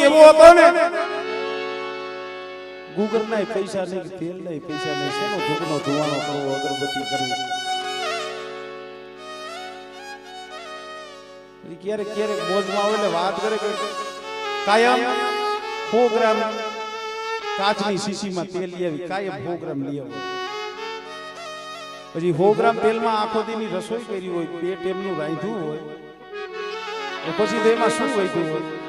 એવો હતો ને ગુગર ના પૈસા નહીં તેલ નહીં પૈસા નહીં, શેનો ધૂપનો ધુવાનો કરવો, અગરબત્તી કરવી. ક્યારેક ક્યારેક મોજમાં આવે વાત કરે કે કાયમ સો કાચની શીશીમાં તેલ લઈ આવી કાયમ સો ગ્રામ પછી સો ગ્રામ તેલમાં આખો દીની રસોઈ કરી હોય પેટ એમનું રાંધ્યું હોય પછી તો એમાં શું વૈધું હોય?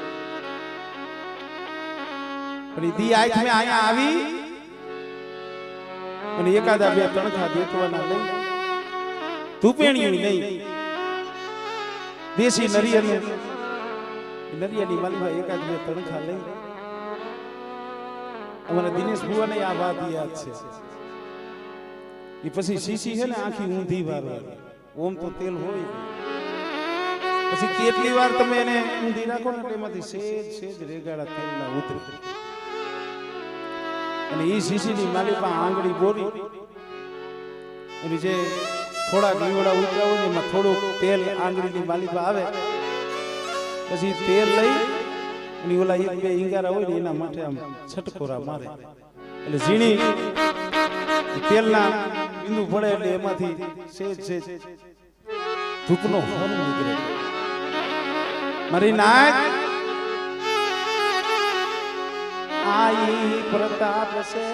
પણ ઈ દી આંખ મેં અહીંયા આવી અને એકાદા બે તણખા દેખવાના નહીં. ધૂપેણિયું નહીં. દેશી નરિયલ નરિયાની માલમાં એકાદ બે તણખા લઈ. અમારા દિનેશ ભુવાને આ વાત યાદ છે. એ પછી શીશી છે ને આખી ઊંધી વારવાની ઓમ તો તેલ હોય. પછી કેટલી વાર તમે એને ઊંધી રાખો ને એમાંથી સેજ સેજ રેગાડા તેલના ઉતરે. અને એ શીશીની માલિકા આંગળી બોરી. અને જે થોડા લીવડા ઉતરા હોય એમાં થોડુંક તેલ આંગળીની માલિકા આવે. પછી તેલ લઈ અને ઓલા એક બે ઈંગારા હોય ને એના માટે આમ છટકોરા મારે. એટલે ઝીણી તેલના બિંદુ પડે એટલે એમાંથી સેજ સેજ ધૂપનો હોર નીકળે. મારી નાક આઈ પ્રતાપ છે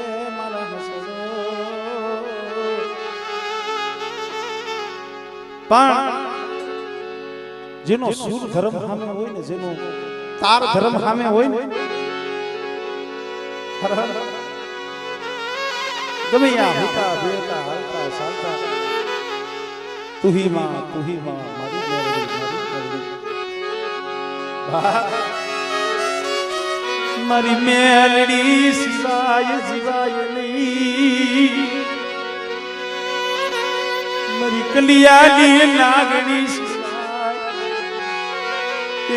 પણ જેનો સુર ધર્મ સામે હોય ને, જેનો તાર ધર્મ સામે હોય ને. ગમે યા હોતા બેતા હાલતા, ચાલતા તુહી માં તુહી માં મારી મારી. મારી મેલડી સિવાય જીવાય નહીં. મારી કલિયાની લાગણી સિવાય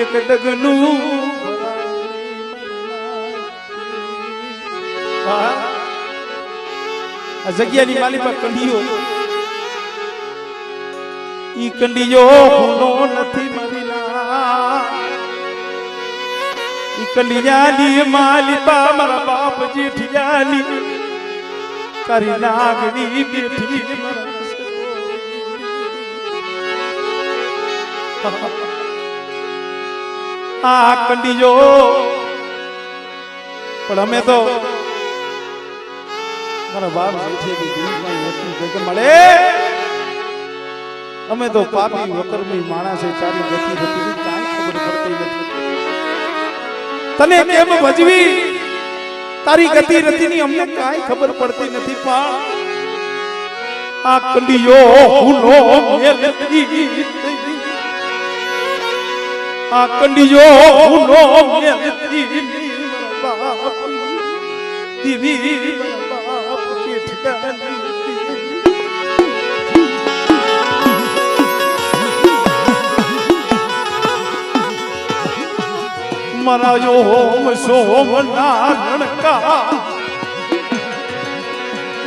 એક ડગનું જગ્યાની માલી કંડીઓ ઈ કંડીઓ નથી મારી કલિયાની માલિકા મારા બાપ જેઠિયાની કરી નાગણી બેઠી આ કંડીજો પણ અમે તો મારા બાપ જેઠિયાની મળે. અમે તો પાપી વકરમી માણસે ચાલી ગતિ હતી. કાંઈ ખબર તને કેમ ભજવી તારી ગતિ રતિની અમને કાંઈ ખબર પડતી નથી પણ આ કંડિયો હુનો મેલતી આ કંડિયો હુનો મેલતી બાપ દીવી બાપ મારા ઓમ સોમ નારણકા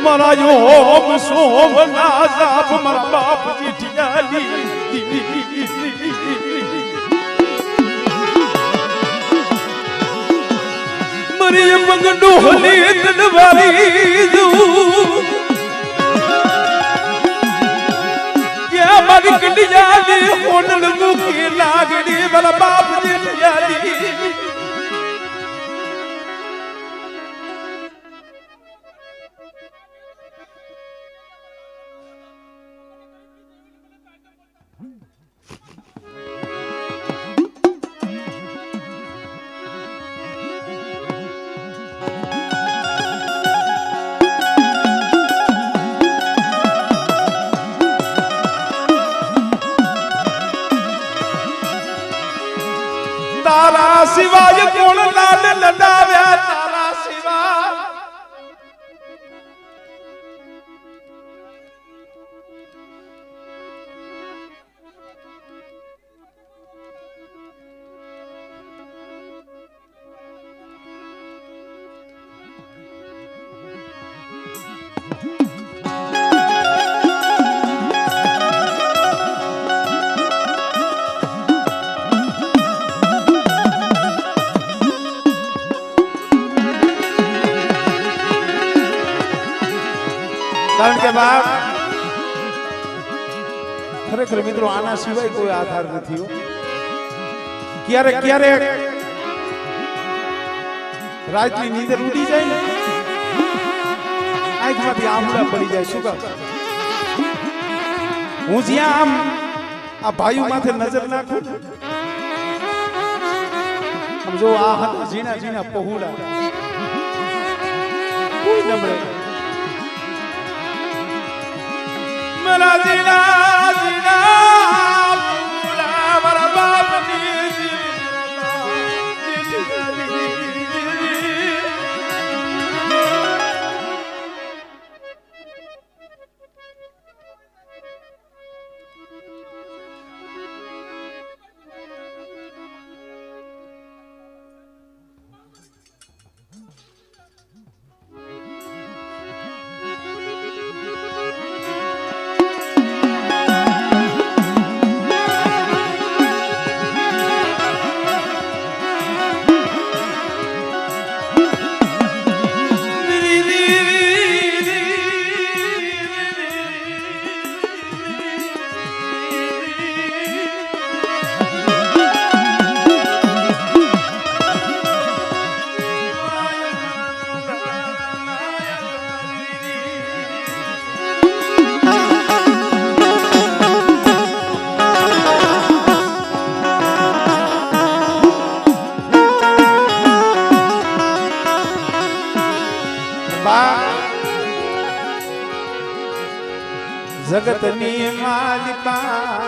મારા યોમ સોમ ના જાપ મારા બાપ જીઠિયાલી મરી મંગડો હલી તલવારી દઉં. அதுக்கு யாதி ஒன்னு தூக்கி நாகடி பல பாபு யாதி સિવાય કોઈ આધાર નથી ક્યારે ક્યારે રાતની નીંદર ઉડી જાય ને? આંખમાંથી આંબળા પડી જાય શું હું જ્યાં આમ આ ભાઈઓ માથે નજર નાખું જો આ હતા ઝીણા ઝીણા પહોળા. કોઈ નમળે મારા ઝીણા ઝીણા. જગતની માલિકા.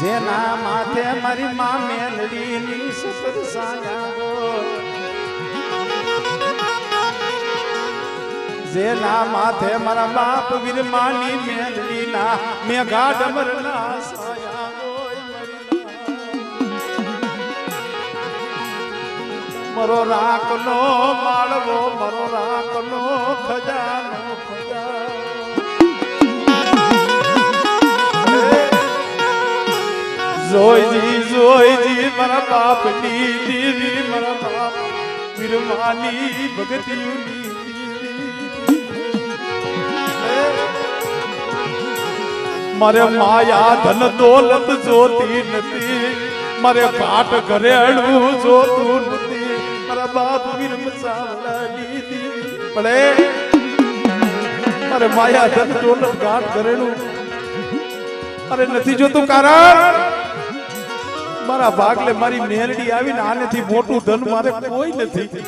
જેના માથે મારી મા મેલડીની સતત સાયા જેના માથે મારા બાપ વિરમાની મેલડીના મેઘા ડમરના સાયા મરો રાખનો માળવો, મરો રાખનો ખજાનો. જોઈજી જોઈજી, મારા બાપની દીદી, મારા બાપ વિરમાની ભગતિયુની મારે માયા ધન દોલત જોતી નથી, મારે ઘાટ ઘરેણું જોતું નથી. મારા બાપ વીર મસાલા દીદી પડે મારે માયા ધન દોલત ઘાટ ઘરેણું. અરે નથી જોતું કારણ? મારા ભાગલે મારી મેલડી આવીને આનેથી મોટું ધન મારે કોઈ નથી.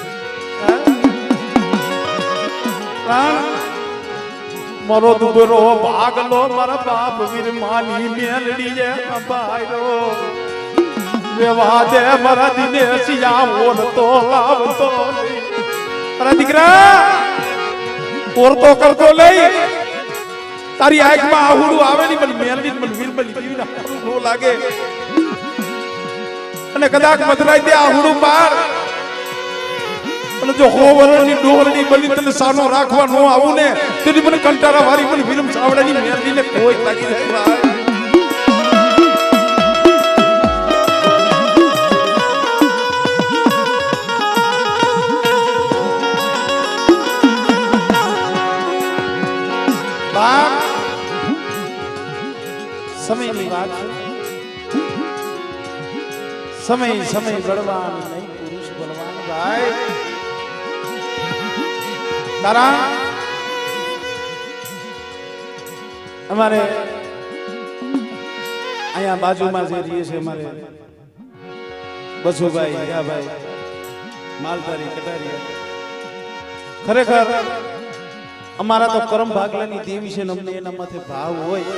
મારો દુબરો ભાગલો, મારા બાપ વીર માની મેલડી એ ભાઈરો વેવા મારા દિને સિયા ઓરતો લાવતો અરે દીકરા, ઓરતો કરતો લઈ તારી આંખમાં આહુડું આવે નહીં પણ મેલડી પણ વીરબલી જીવીને હારું નો લાગે? અને કદાચ મધરાઈ દે આહુડું પાર અને જો હો વરણની ડોહરની બની તને સાનો રાખવા નો આવું ને, તેની મને કંટારા વાળી પણ ફિલ્મ સાવડાની મેરડીને કોઈ લાગી જાય સમય સમય બળવાન નહીં, પુરુષ બળવાન ભાઈ તારા? અમારે અહીંયા બાજુમાં જે રહીએ છે અમારે બસુભાઈ, હીરાભાઈ, માલધારી, કટારી. ખરેખર અમારા તો કરમ ભાગલાની દેવી છે અમને એના માથે ભાવ હોય.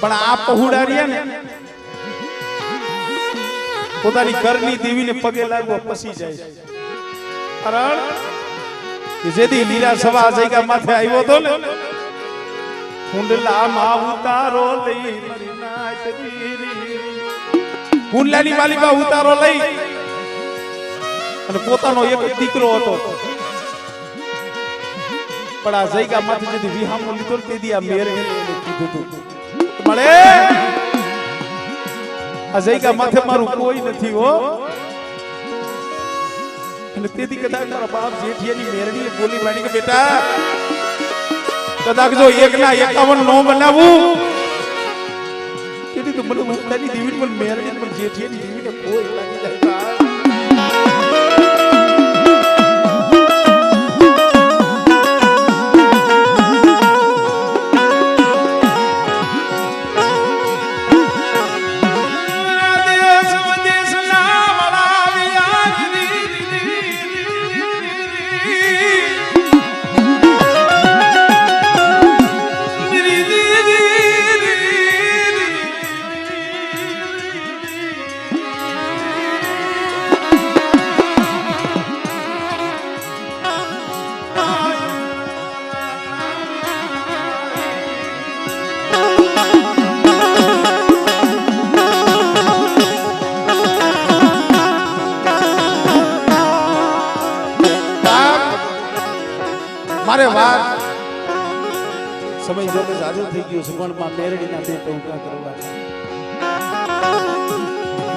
પણ આ પહોળા રહ્યા ને પોતાની ઘરની દેવીને પગે લાગવા પસી જાય કારણ કે જેથી લીલા સવા જગ્યા માથે આવ્યો હતો ને ઉતારો લઈ. કુંડલાની માલિકા ઉતારો લઈ અને પોતાનો એક દીકરો હતો. પણ આ જયગા માંથી જેથી વિહામો લીધો ને તેથી આ મેરે કીધું હતું આ જયગા માથે મારું કોઈ નથી, હો. અને તેથી કદાચ મારા બાપ જેઠિયાની મેરણીએ બોલી વાણી કે બેટા, કદાચ જો એક ના એકાવન નો બનાવું તેથી તો મને મુક્તાની દેવી પણ મેરડી પણ જેઠિયાની દીવીને કોઈ લાગી જાય.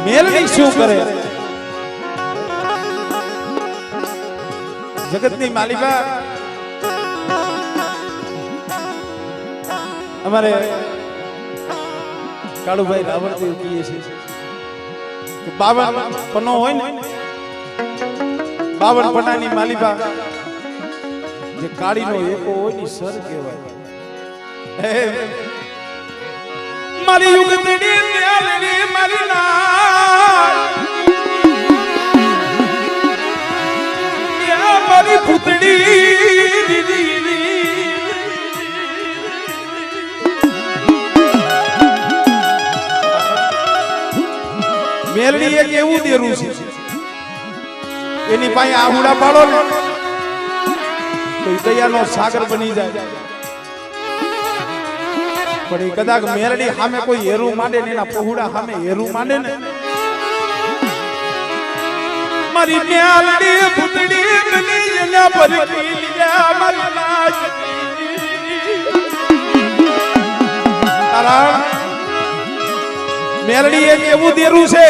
મેરડી શું કરે? જગતની માલિકા અમારે કાળુભાઈ રાવણદેવ કહીએ છીએ કે બાવન પનો હોય ને, બાવન પનાની માલિકા જે કાળીનો એકો હોય ને, સર કહેવાય. મારી યુગતડી મ્યાલડી મારી ના મારી પુતડી મેલડી એક એવું દેરું છે. એની પાસે આહુડા પાડો ને, તો સાગર બની જાય. પણ એ કદાચ મેરડી સામે કોઈ હેરું માંડે ને એના પહોળા સામે હેરું માંડે ને. મારી મેલડી ભૂતડી બની એના પર લીધા મારી લાજ મેરડી એક એવું દેરું છે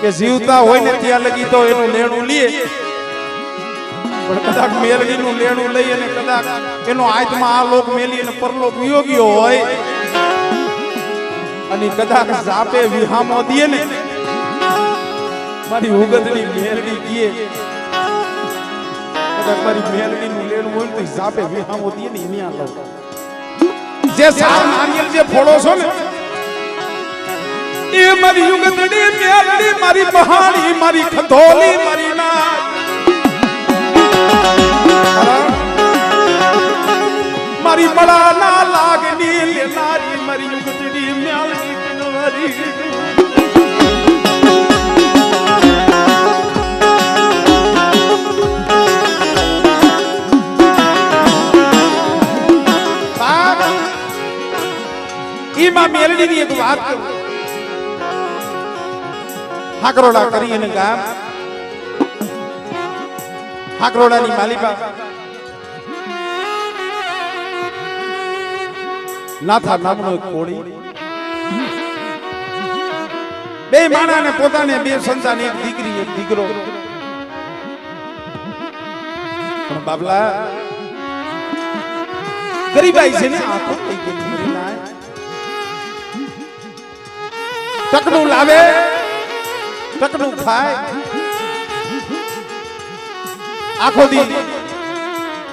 કે જીવતા હોય ને ત્યાં લગી તો એનું લેણું લઈએ પણ કદાચ મેલડીનું લેણું લઈ અને કદાચ એનો આત્મા આ લોક મેલી અને પરલોક વિયોગ્યો હોય. અને કદાચ જાપે વિહામો દે ને, મારી ઉગતની મેલડી કીએ કદાચ મારી મેલડીનું લેણું હોય તો જાપે વિહામો દીએ ને એની આ જે સાર નારિયેલ જે ફોડો છો ને, એ મારી યુગતડી મેલડી મારી પહાડી, મારી ખંધોલી, મારી ના મારી મળા ના લાગની લેનારી મારી યુગતડી મ્યાલની બાપ, ઈમાં મેલડીની એક વાત કરું. હાકરોડા કરીને ગામ. હાકરોડાની માલિકા નાથા નામનો કોળી. બે માણા ને પોતાને બે સંતાન, એક દીકરી, એક દીકરો. પણ બાબલા ગરીબાઈ છે ને, આખો થઈ ગઈ ટકનું લાવે, ટકનું ખાય. આખો દી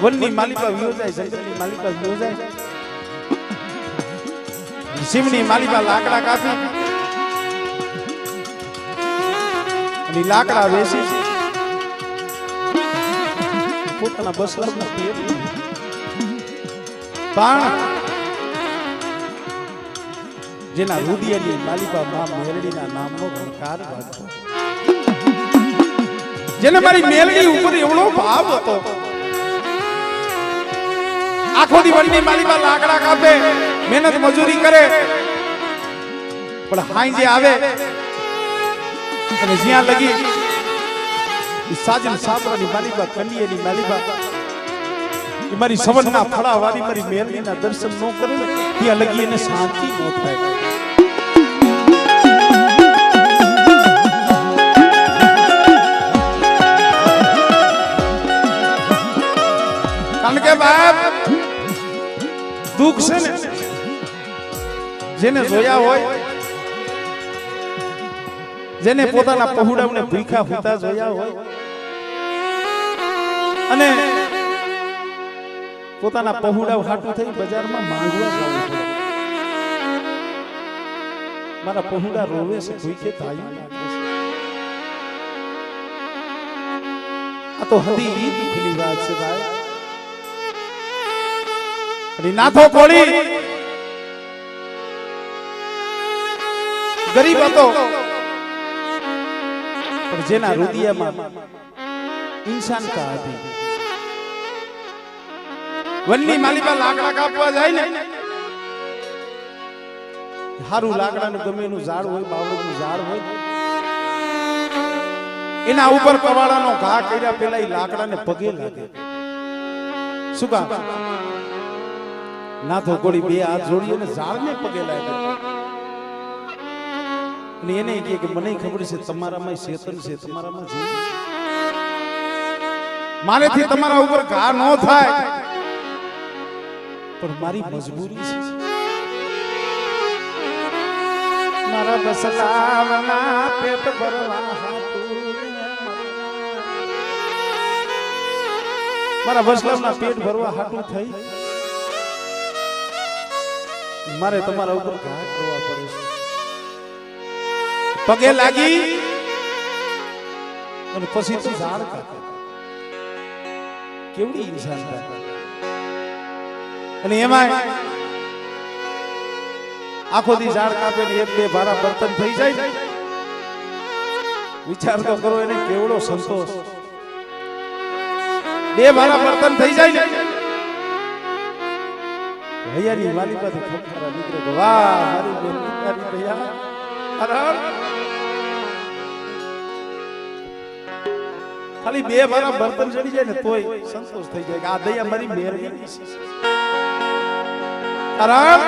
વનની માલિકા વિયો જાય માલિકા વિયો જાય શિવની માલિકા લાકડા કાપી. લાકડા વેચી. પોતાના બસ પણ જેના રુદિયાની માલિકા માં મેલડીના નામનો ગણકાર વાગતો. જેને મારી મેલડી ઉપર એવડો ભાવ હતો. આખો દી વનની માલિકા લાકડા કાપે. મહેનત મજૂરી કરે. પણ હાઈ જે આવે, અને જ્યાં લગી, એ સાજન સાપરાની માલિકા કન્યાની માલિકા એ મારી સવનના ફળા વાળી મારી મેરલીના દર્શન ન કરે ત્યાં લગી એને શાંતિ ન થાય. કારણ કે બાપ, દુઃખ છે ને જેને જોયા હોય જેને પોતાના પહોડાઓને ભૂખ્યા હોતા જોયા હોય અને પોતાના પહોડાઓ હાટું થઈ બજારમાં માંગવા જવું પડે. મારા પહોડા રોવે છે ભૂખે તાયું લાગે છે. આ તો હતી ઈ દુઃખની વાત છે ભાઈ. નાથો કોળી. ગરીબ હતો. પણ જેના હૃદયમાં ઇન્સાનતા હતી. વનની માલિકા લાકડા કાપવા જાય ને, હારું લાકડાનું ગમે એનું ઝાડ હોય, બાવળનું ઝાડ હોય, એના ઉપર કવાડાનો ઘા કર્યા પેલા એ લાકડાને પગે લાગે. શું કામ? નાથો કોળી બે હાથ જોડી અને ઝાડને પગે લાગે. અને એને કહે કે મને ખબર છે તમારામાં ચેતન છે, તમારામાં જીવ. મારેથી તમારા ઉપર ઘા ન થાય. પણ મારી મજબૂરી છે. મારા બસલાવના પેટ ભરવા મારા વસલાવના પેટ ભરવા હાટું થઈ. મારે તમારા ઉપર ઘા કરવા પડે છે. પગે લાગી. અને પછી તું ઝાડ કાપે. કેવડી ઇન્સાન અને એમાં આખો દી ઝાડ કાપે ને એક બે ભારા બર્તન થઈ જાય. વિચાર તો કરો એને કેવડો સંતોષ. બે ભારા બર્તન થઈ જાય ને. વાલી પાસે ખપખરા નીકળે વાહ મારી બેન તારી ભૈયા ખાલી બે ભારા બર્તન ચડી જાય ને તોય સંતોષ થઈ જાય કે આ દયા મારી મેરવી કારણ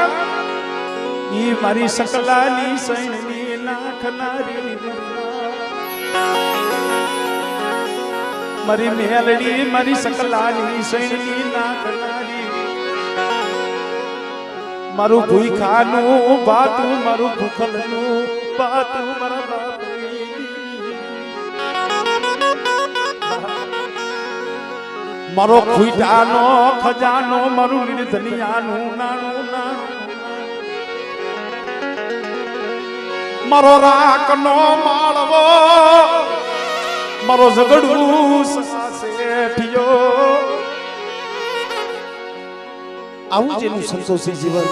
ઈ મારી સકલાની સૈની નાખનારી મારી મેલડી મારી સકલાની સૈની નાખનારી મારું ભૂખાનું બાતું મારું ભૂખલનું બાતું મારા બાપની. મારો ખુઈટાનો, ખજાનો, મારું નિર્ધનિયાનું નાનું નાનું. મારો રાખનો માળવો, મારો ઝઘડું શેઠિયો. આવું જેનું સંતોષી જીવન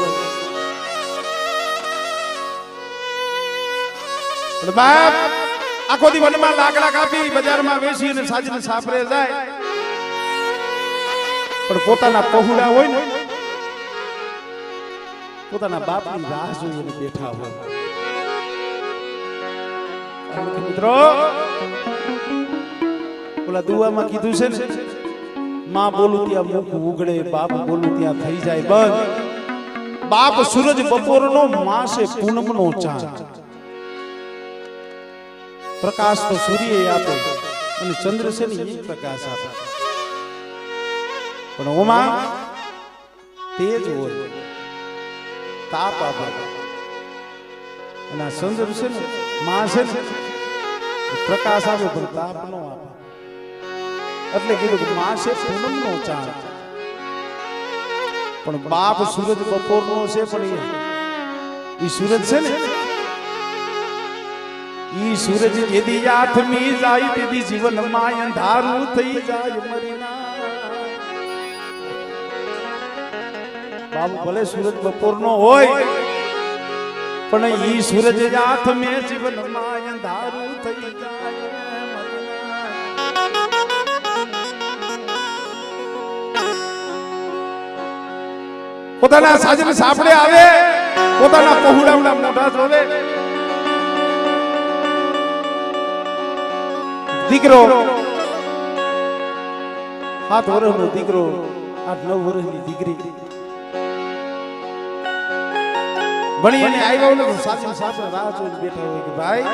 બાપ આખો દી વનમાં લાકડા કાપી બજારમાં વેચી અને સાજીને સાપરે જાય પણ પોતાના પહોળા હોય ને પોતાના બાપની રાહ જોઈને બેઠા હોય મિત્રો ઓલા દુવામાં કીધું છે ને માં બોલું ત્યાં મુખ ઉગડે, બાપ બોલું ત્યાં થઈ જાય બંધ બાપ સૂરજ બપોરનો માસે પૂનમનો ચાંદ. પ્રકાશ તો સૂર્ય આપે અને ચંદ્ર છે ને એ પ્રકાશ આપે. પણ ઓમાં તેજ હોય, તાપ આપે. અને આ ચંદ્ર છે ને માં છે પ્રકાશ આપે, પણ તાપ નો આપે. એટલે કીધું કે માં છે પૂનમનો પણ બાપ સૂરજ બપોરનો છે પણ એ સૂરજ છે ને? ઈ સૂરજ જેદી આઠમી જાય, તેદી જીવનમાં અંધારું થઈ જાય મરીના. બાબુ ભલે સૂરજ બપોરનો હોય, પણ ઈ સૂરજ આઠ મે જીવનમાં અંધારું થઈ જાય. પોતાના સાજન સાંભળે આવે, પોતાના પહોળાવડા મોઢા જોવે દીકરો, સાત વર્ષનો દીકરો, આઠ નવ વર્ષની દીકરી. ભણી અને આવ્યા ને સાસુ સાસુ રાહ જોઈને બેઠા હોય કે ભાઈ,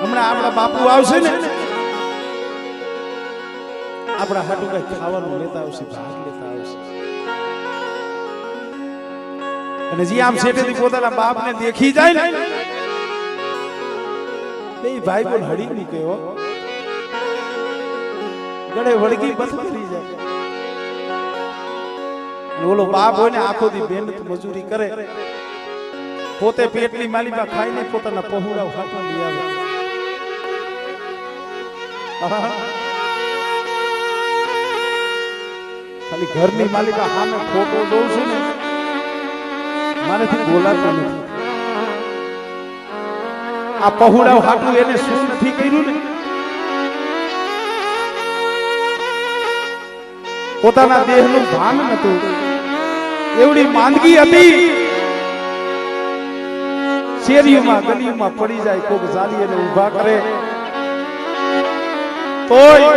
હમણાં આપણા બાપુ આવશે ને, આપણા હાટુ કઈ ખાવાનું લેતા આવશે, ભાગ લેતા અને જે આમ શેઠેથી પોતાના બાપને દેખી જાય ને, બે ભાઈ પણ હળી નહીં કયો ગળે વળગી બસ કરી જાય. ઓલો બાપ હોય ને, આખો દી મહેનત મજૂરી કરે. પોતે પેટની માલીમાં ખાઈને પોતાના પહોળા હાથમાં લઈ આવે. ખાલી ઘરની માલિકા સામે ફોટો જોઉં છું ને મારાથી બોલાતું નથી. આ પહોળા હાટું એને શું નથી કર્યું ને? પોતાના દેહનું ભાન નતું એવડી માંદગી હતી. શેરીઓમાં, ગલીઓમાં પડી જાય, કોક જાલી એને ઊભા કરે. તોય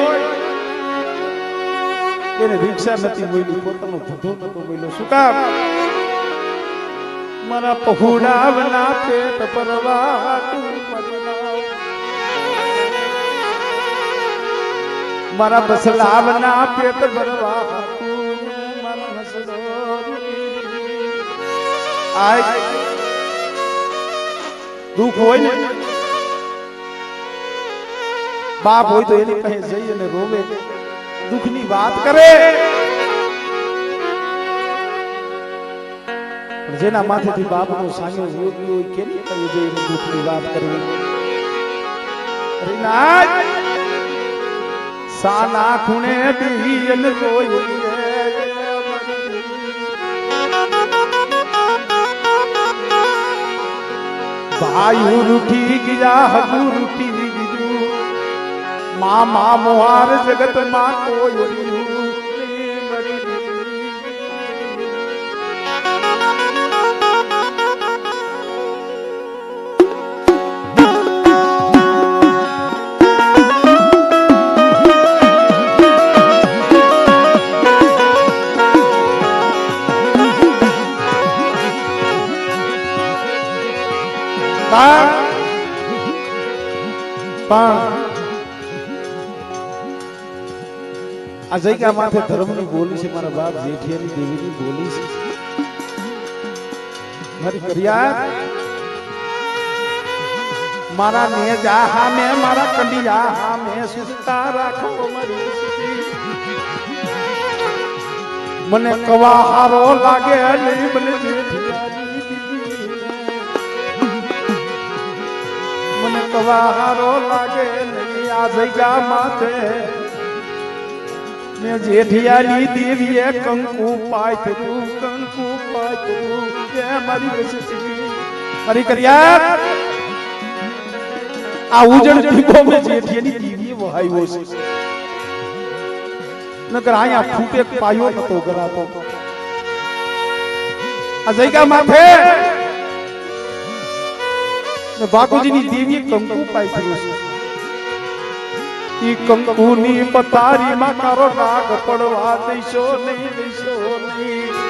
એને રિક્ષા નથી મળ્યું, પોતાનો ધંધો નતો મળ્યો. શું કામ? મારા પહોળાવના પેટ પરવા મારા બસલાવના પેટ ભરવા મારા હસડો આય. દુઃખ હોય ને? બાપ હોય તો એની પાસે જઈ અને રોવે. દુઃખની વાત કરે. પણ જેના માથેથી બાપનો સાંયો યોગી હોય કેની પાસે જઈને દુઃખની વાત કરવી? હરિનાથ સાના ખૂણે દિયન કોઈ ભાઈ રૂઠી ગયા હજુ રૂઠી ગયું મામા મોહાર જગતમાં કોઈ મારા બાપ જેઠિયાની બોલી છે. મારી સુસ્તા રાખો મારી મને કવા હારો લાગે મને કવારો લાગે નહીં આ જગ્યા માથે. ને જેઠિયાની દેવીએ કંકુ પાથરું કંકુ પાથરું કે મારી વસતી હરી કર્યા? આ ઉજણ દીપો મે જેઠિયાની દેવીએ વહાયો છે. નકર અહીંયા ફૂટે પાયો નતો ગરાતો. આ જગ્યા માથે ને બાપુજીની દેવીએ કંકુ પાથરું છે. ઈ કંકુની પતારી માં કારો નાગ પડવા દઈશો નહીં દઈશો નહીં.